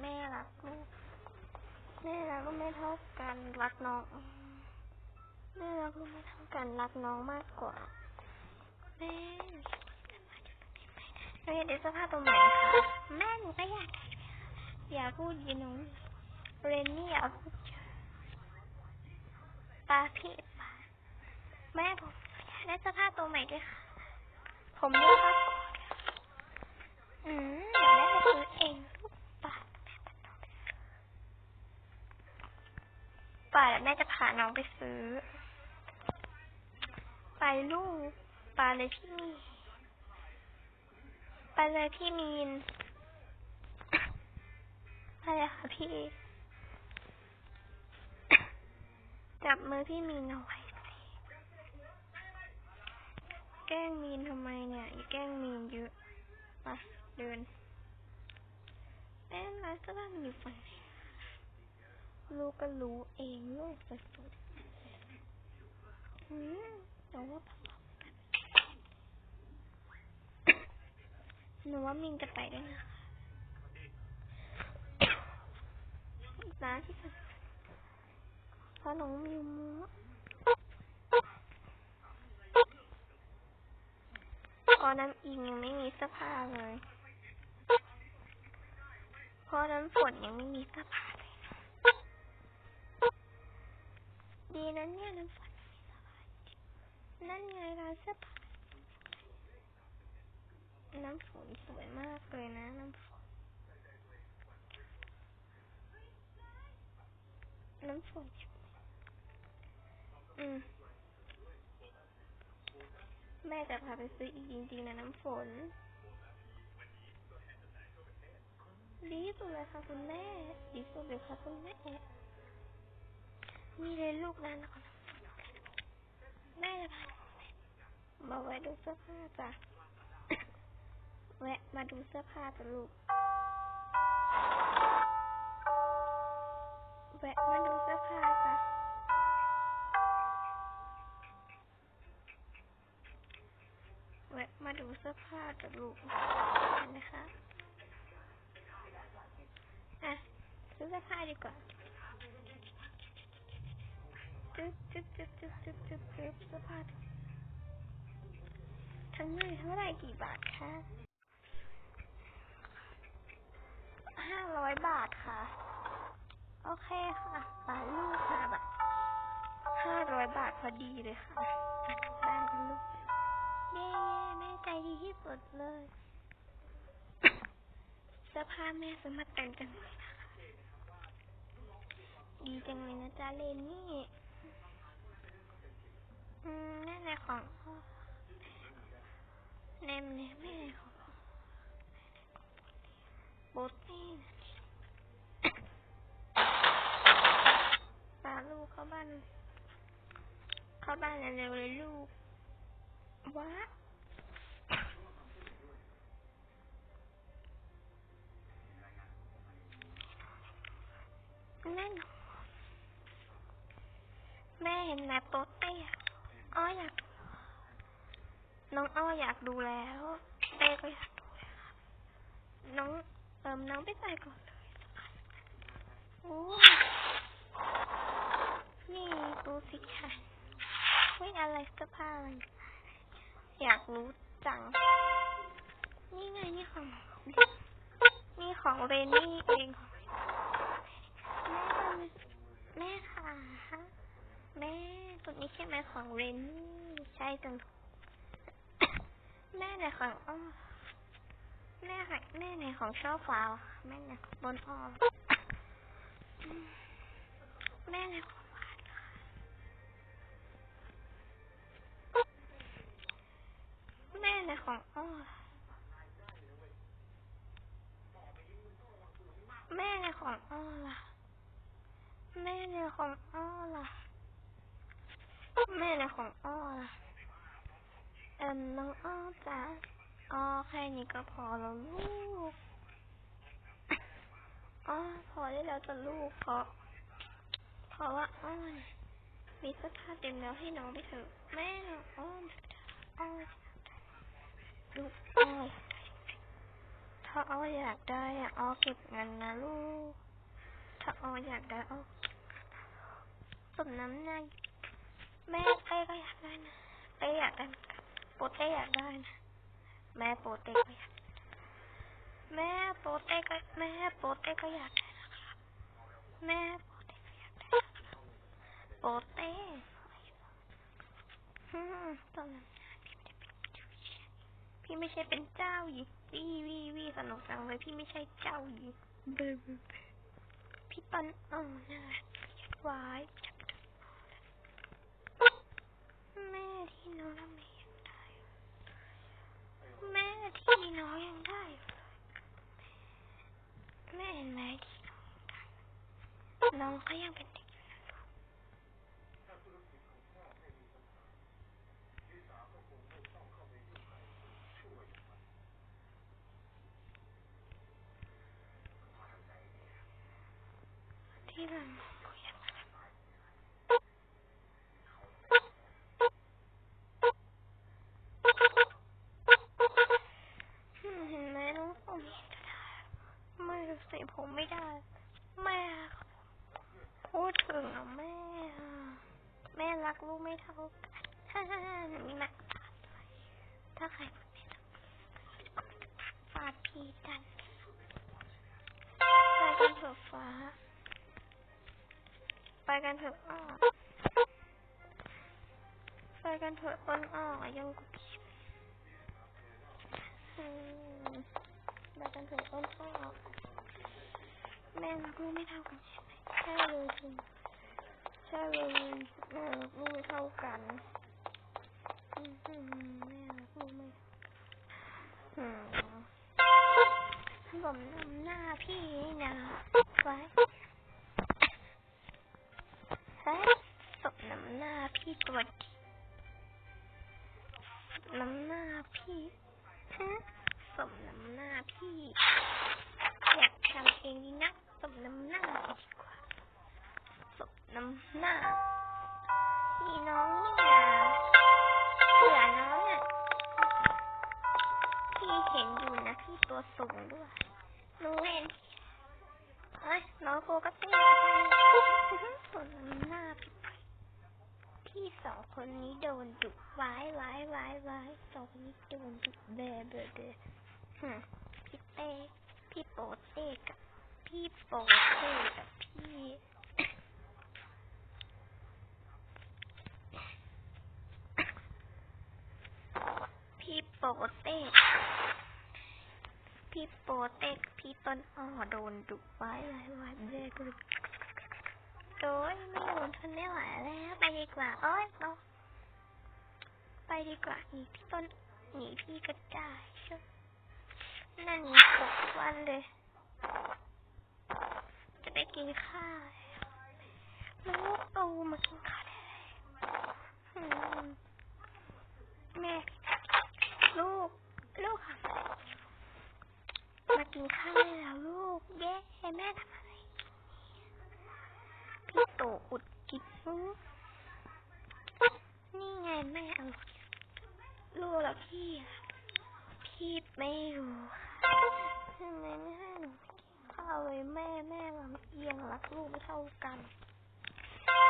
แม่รักลูกแม่รักลูกไม่เท่ากันรักน้องแม่รักลูกไม่เท่ากันรักน้องมากกว่าแม่หนูอยากได้เสื้อผ้าตัวใหม่ค่ะแม่หนูก็อยากได้อย่าพูดยีน้งเรนนี่อย่าพูดปาพี่ปาแม่ผมอยากได้เสื้อผ้าตัวใหม่ด้วยค่ะ ผมเลือกผ้ ป่าแม่จะพาน้องไปซื้อ ไปลูกไปเลยพี่มีนไปเลยพี่มีน ไปเลยค่ะพี่ จับมือพี่มีนเอาไว้สิแกล้งมีนทำไมเนี่ยอย่าแกล้งมีนเยอะมาเดินแม่ร้านสื้อผ้ามันอยู่ฝั่งไหน ลูกก็รู้เองลูกสุดอืมแต่ว่าหนูว่ามินจะไปด้วยนะคะร้านที่สุดเพราะน้องมิวมูพอน้ำอิงยังไม่มีเสื้อผ้าเลย พอน้ำฝนยังไม่มีเสื้อผ้า เลยดีนเนี่ยน้ำฝนมีสื้อผ้าจริงนั่นไงร้านเสื้อผ้าน้ำฝนสวยมากเลยนะ น้ำฝน น้ำฝนอืมแม่จะพาไปซื้ออีกจริงๆนะน้ำฝน ดีสุดเลยค่ะคุณแม่ ดีสุดเลยค่ะคุณแม่ มีเลยลูกนั้นนะคะแม่จะพามาไว้ดูเสื้อผ้าจ้ะ แวะมาดูเสื้อผ้าจ้ะลูก แวะมาดูเสื้อผ้าจ้ะ แวะมาดูเสื้อผ้าจ้ะลูกนไหมคะ อะซื้อเสื้อผ้าดีกว่า จึ๊บจึ๊บจึ๊บจึ๊บจึ๊บเสื้อผ้าทั้งหมดเท่าไหร่กี่บาทคะห้าร้อยบาทค่ะ โอเคค่ะปาลูกค่ะแบบห้าร้อยบาทพอดีเลยค่ะได้ลูกเย้แม่ใจดีที่สุดเลยเสื้อผ้าแม่ซื้อมาเต็มจังเลยนะคะดีจังเลยนะจ๊ะเลนนี่ อืมแน่ในของพ่อแนมแนมแม่ของพ่อโบตี้นะพาลูกเข้าบ้าน เข้าบ้านเร็วๆเลยลูก ว้าแน่นอน แม่เห็นแม่โป๊เต้อะอ้ออยาก น้องอ้ออยากดูแล้วเต้ก็อยากดูแลน้องเอิมน้องไปใส่ก่อนเลยโอ้นี่ดูสิค่ะเฮ้ยอะไรเสื้อผ้าอะไรอยากรู้จัง นี่ไงนี่ของ นี่ของเรนนี่เองแม่แม่ค่ะ นี้ใช่ไหมของเรนนี่ใช่จังแม่ไหนของอ้อแม่ค่ะแม่ไหนของช่อฟ้าแม่ไหนของบนอ้อแม่ไหนของหวานแม่ในของอ้อแม่ในของอ้อล่ะแม่ในของอ้อล่ะ แม่ในของอ้อล่ะเอ็มน้องอ้อจ้ะอ้อแค่นี้ก็พอแล้วลูกอ้อพอได้แล้วจะลูกเพราะเพราะว่าอ้อนมีเสื้อผ้าเต็มแล้วให้น้องไปเถอะแม่น้องอ้ออ้อลูกอ้อยถ้าอ้ออยากได้อะอ้อเก็บเงินนะลูก ถ้าอ้ออยากได้อ้อสมน้ำหน้า แม่เต้ก็อยากได้นะเต้อยากได้โปเต้อยากได้นะแม่โปเต้ก็อยากแม่โปเต้ก็แม่โปเต้ก็อยากได้นะครับแม่โปเต้ก็อยากได้โปเต้อืมตอนนั้นพี่ไม่ได้เป็นเจ้าหญิงพี่ไม่ใช่เป็นเจ้าหญิงวี่วี่วี่สนุกจังเลยพี่ไม่ใช่เจ้าหญิงเบเบเบพี่ปันอ๋อน่ารักวายจับแม่ ที่น้องทำไมยังได้อยู่แม่ที่น้องยังได้แม่เห็นไหมที่น้องได้น้องก็ยังเป็นเด็กอยู่นะลูกที่มันก็ยังอืมเห็นไหมน้องผมเห็นก็ได้ไม่รู้สิผมไม่ได้ แม่ครับพูดถึงอะแม่อะแม่ รักลูกไม่เท่ากันฮ่าฮ่าฮ่าหนูมีมาตรฐานด้วยถ้าใครไม่ถูกฟาดพีกันไปกันเถอะฟ้า ไปกันเถอะอ้อไปกันเถอะต้นอ้อยังกุบชิบอืมไปกันเถอะต้นอ้อแม่รักลูกไม่เท่ากันใช่ไหมใช่เลยจริง ใช่เลยแม่รักลูกไม่เท่ากันแม่รักลูกไม่อืมผมนำหน้าพี่นะไว้เฮ้ยสบน้ำหน้าพี่ตัวดีน้ำหน้าพี่ฮะสมน้ำหน้าพี่ อยากทำเองดีนะสมน้ำหน้าพี่ น้ำหน้าพี่น้องนี่นะเผื่อน้องอะพี่เห็นอยู่นะพี่ตัวสูงด้วยหนูเห็นเอ้ยน้องโกก็เต้นไปสมน้ำหน้า พี่สองคนนี้โดนดุว้ายว้ายว้ายว้ายสองคนนี้โดนดุเบเบเบฮึมพี่เต้พี่โปเต้กับพี่โปเต้กับพี่ พี่โปเต้พี่โปเต้กับพี่ต้นอ้อโดนดุไว้ายว้ายว้าเบเบโอ้ยไม่อยู่ทนไม่ไหวแล้วไปดีกว่าโอ้ยเราไปดีกว่าหนีพี่ต้นหนีพี่ก็ได้ใช่นั่นหนีตกวันเลย จะไปกินข้าวแล้วลูกตูมากินข้าวได้เลยอืมแม่ ลูก ลูกค่ะมากินข้าวได้แล้วลูก เย้แม่ทำอะไร พี่โตอุดกินหู นไงแม่เอารู้แล้วพี่ พี่ไม่รู้ค่ะทำไมไม่ให้หนูกินข้าวเลยแม่แม่ลำเอียงรักลูกไม่เท่ากัน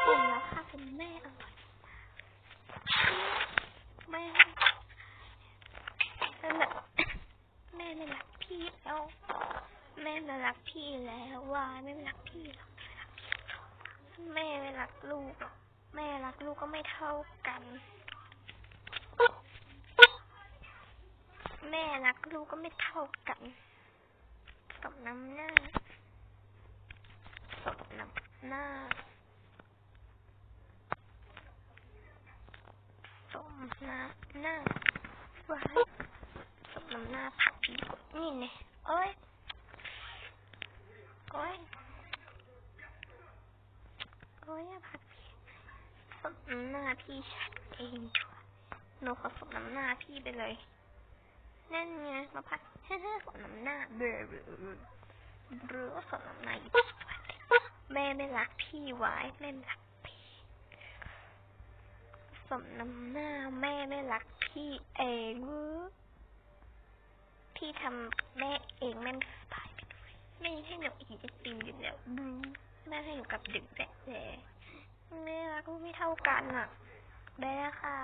ผมรักค่ะเป็นแม่อร่อยมากแม่แม่แบบแม่ไม่รักพี่แล้วแม่ไม่รักพี่แล้วว่าไม่รักพี่หรอกแม่ไม่รักลูก แม่รักลูกก็ไม่เท่ากัน แม่รักลูกก็ไม่เท่ากันสมน้ำหน้าสมน้ำหน้าสมน้ำหน้าว้สมน้ำหน้าผักนี่เนี่ยโอ้ยโอ้ยโอ้ยผัดพี่สมน้ำหน้าพี่ชัดเองหนูขอสมน้ำหน้าพี่ไปเลย นั่นไงมาผัดเฮ้ยสมน้ำหน้าเบลอเบลอเบลอสมน้ำหน้าแม่ไม่รักพี่ไว้แม่ไม่รักพี่สมน้ำหน้าแม่ไม่รักพี่เองเว้ยพี่ทำแม่เองแม่ไม่สบายไปด้วยแม่ให้หนูอีกจะติมอยู่แล้วบูแม่ให้หนูกลับดึกแด่แม่รักไม่เท่ากันอะแม่ค่ะ